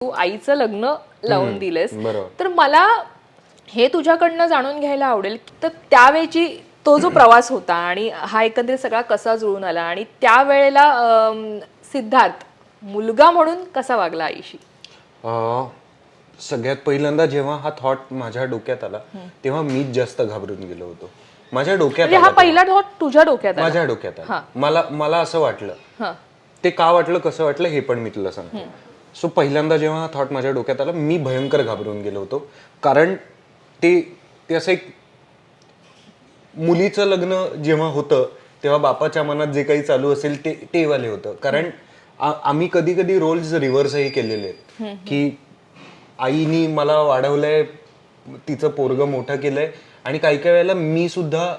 तू आईचं लग्न लावून दिलेस. तर मला हे तुझ्याकडनं जाणून घ्यायला आवडेल तर त्यावेळची तो जो प्रवास होता आणि हा एकंदरीत सगळा कसा जुळून आला आणि त्यावेळेला अम, सिद्धार्थ मुलगा म्हणून कसा वागला आईशी? अं, सगळ्यात पहिल्यांदा जेव्हा हा थॉट माझ्या डोक्यात आला तेव्हा मीच जास्त घाबरून गेलो होतो. माझ्या डोक्यात म्हणजे आला हा पहिला थॉट तुझ्या डोक्यात. आला. माझ्या डोक्यात आला. मला मला असं वाटलं. हा. ते का वाटलं कसं वाटलं हे पण मी तुला सांगतो. सो पहिल्यांदा जेव्हा हा थॉट माझ्या डोक्यात आला मी भयंकर घाबरून गेलो होतो. कारण ते ते असं एक मुलीचं लग्न जेव्हा होतं तेव्हा बापाच्या मनात जे काही चालू असेल ते ते वाले होतं. कारण आम्ही कधी कधी रोल्स रिव्हर्सही केलेले आहेत. की आईनी मला वाढवलंय तिचं पोरग मोठं केलंय आणि काही काही वेळेला मी सुद्धा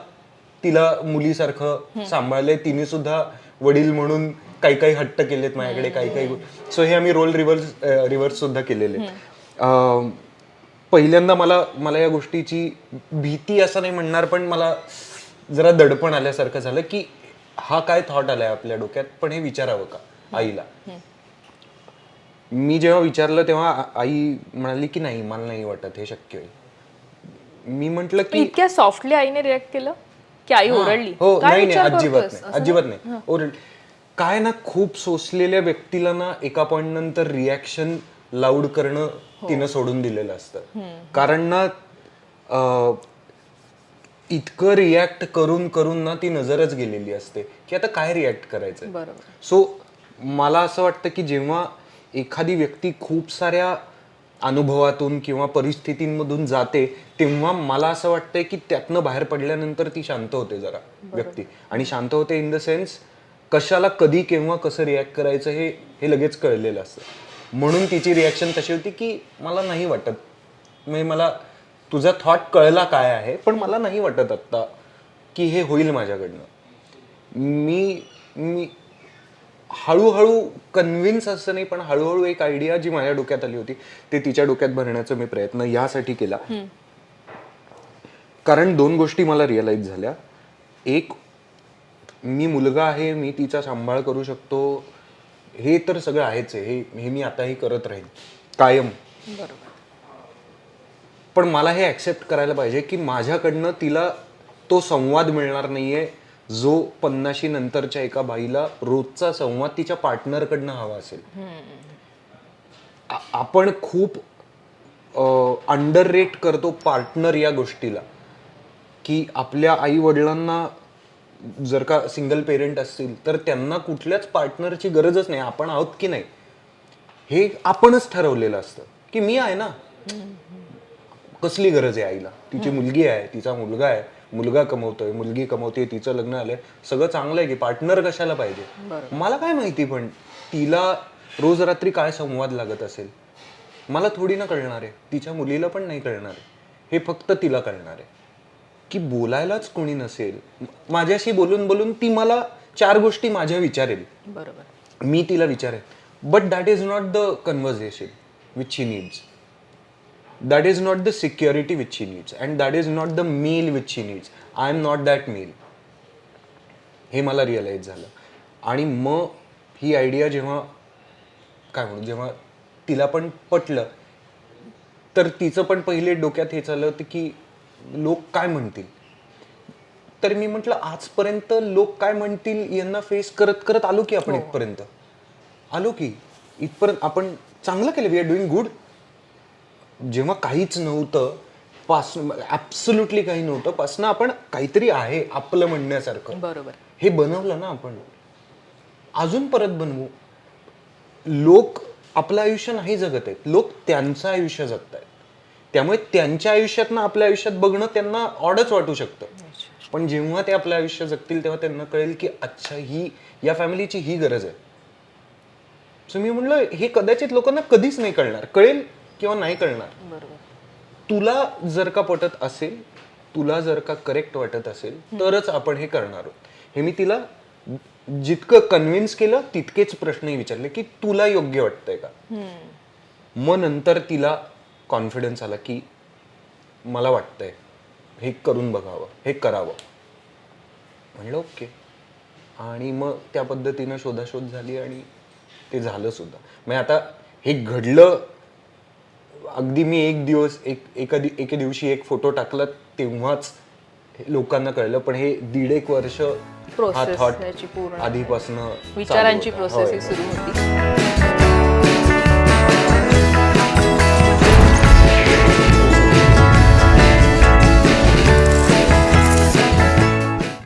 तिला मुलीसारखं सांभाळलंय. तिने सुद्धा वडील म्हणून काही काही हट्ट केलेत माझ्याकडे काही काही सो हे आम्ही रोल रिव्हर्स रिव्हर्स सुद्धा केलेले. आहेत. पहिल्यांदा मला मला या गोष्टीची भीती असं नाही म्हणणार पण मला जरा दडपण आल्यासारखं झालं की हा काय थॉट आलाय आपल्या डोक्यात पण हे विचारावं का आईला? मी जेव्हा विचारलं तेव्हा आई म्हणाली की नाही मला नाही वाटत हे शक्य होईल मी म्हंटल की इतक्या सॉफ्टली आईने रिॲक्ट केलं? की आई ओरडली? हो नाही नाही अजिबात? नाही अजिबात नाही. ओरड काय ना खूप सोसलेल्या व्यक्तीला ना एका पॉइंट नंतर रिॲक्शन लाऊड करणं हो. तिनं सोडून दिलेलं असतं. कारण ना अं, इतकं रिॲक्ट करून करून ना ती नजरच गेलेली असते. की आता काय रिॲक्ट करायचं बरोबर. सो मला असं वाटतं की जेव्हा एखादी व्यक्ती खूप साऱ्या अनुभवातून किंवा परिस्थितींमधून जाते तेव्हा मला असं वाटतंय की त्यातनं बाहेर पडल्यानंतर ती शांत होते जरा व्यक्ती. आणि शांत होते इन द सेन्स कशाला कधी केव्हा कसं रिॲक्ट करायचं हे हे लगेच कळलेलं असतं. म्हणून तिची रिॲक्शन तशी होती की मला नाही वाटत. म्हणजे मला तुझा थॉट कळला काय आहे पण मला नाही वाटत आत्ता की हे होईल माझ्याकडनं. मी मी हळूहळू कन्व्हिन्स असं नाही पण हळूहळू एक आयडिया जी माझ्या डोक्यात आली होती ते तिच्या डोक्यात भरण्याचा मी प्रयत्न यासाठी केला. कारण दोन गोष्टी मला रिअलाइज झाल्या. एक मी मुलगा आहे मी तिचा सांभाळ करू शकतो. हे तर सगळं आहेच आहे. हे हे मी आताही करत राहीन. कायम. बरोबर. पण मला हे ऍक्सेप्ट करायला पाहिजे की माझ्याकडनं तिला तो संवाद मिळणार नाहीये जो पन्नाशी नंतरच्या एका बाईला रोजचा संवाद तिच्या पार्टनरकडनं हवा असेल. आ- आपण खूप अंडर रेट करतो पार्टनर या गोष्टीला. की आपल्या आई वडिलांना जर का सिंगल पेरेंट असतील तर त्यांना कुठल्याच पार्टनरची गरजच नाही. आपण आहोत की नाही? हे आपणच ठरवलेलं असतं. की मी आहे ना? कसली गरज आहे आईला? तिची मुलगी आहे तिचा मुलगा आहे मुलगा कमवतोय मुलगी कमवते तिचं लग्न आलंय सगळं चांगलं आहे की पार्टनर कशाला पाहिजे? मला काय माहिती पण तिला रोज रात्री काय संवाद लागत असेल? मला थोडी ना कळणार आहे. तिच्या मुलीला पण नाही कळणार आहे. हे फक्त तिला कळणार आहे. की बोलायलाच कोणी नसेल माझ्याशी बोलून बोलून ती मला चार गोष्टी माझ्या विचारेल. बरोबर. मी तिला विचारेन but that is not the conversation which she needs that is not the security which she needs and that is not the meal which she needs I am not that meal हे मला realise झालं. आणि मग ही idea जेव्हा काय म्हणू जेव्हा तिला पण पटलं तर तिचं पण पहिले डोक्यात हे चाललं होतं की लोक काय म्हणतील? तर मी म्हटलं आजपर्यंत लोक काय म्हणतील यांना फेस करत करत आलो की आपण इथपर्यंत? आलो की इथपर्यंत आपण चांगलं केलं. वी आर डुईंग गुड जेव्हा काहीच नव्हतं पासून ऍब्सोल्युटली काही नव्हतं पासनं आपण काहीतरी आहे आपलं म्हणण्यासारखं. बरोबर. हे बनवलं ना आपण. अजून परत बनवू. लोक आपलं आयुष्य नाही जगत आहेत. लोक त्यांचं आयुष्य जगत आहेत त्यामुळे त्यांच्या आयुष्यात ना आपल्या आयुष्यात बघणं त्यांना ऑडच वाटू शकतं. पण जेव्हा ते आपलं आयुष्य जगतील तेव्हा त्यांना कळेल की अच्छा ही या फॅमिलीची ही गरज आहे. सो मी म्हणलं हे कदाचित लोकांना कधीच नाही कळणार. कळेल किंवा नाही कळणार. तुला जर का पटत असेल तुला जर का करेक्ट वाटत असेल तरच आपण हे करणार आहोत. हे मी तिला जितकं कन्व्हिन्स केलं तितकेच प्रश्नही विचारले की तुला योग्य वाटतंय का? मग नंतर तिला कॉन्फिडन्स आला की मला वाटतंय हे करून बघावं हे करावं. म्हणलं ओके. आणि मग त्या पद्धतीनं शोधाशोध झाली आणि ते झालं सुद्धा. म्हणजे आता हे घडलं अगदी मी एक दिवस एक एका दि- एके दिवशी एक फोटो टाकला तेव्हाच लोकांना कळलं पण हे दीड एक वर्ष हा थॉट आधीपासून विचारांची प्रोसेस सुरू होती.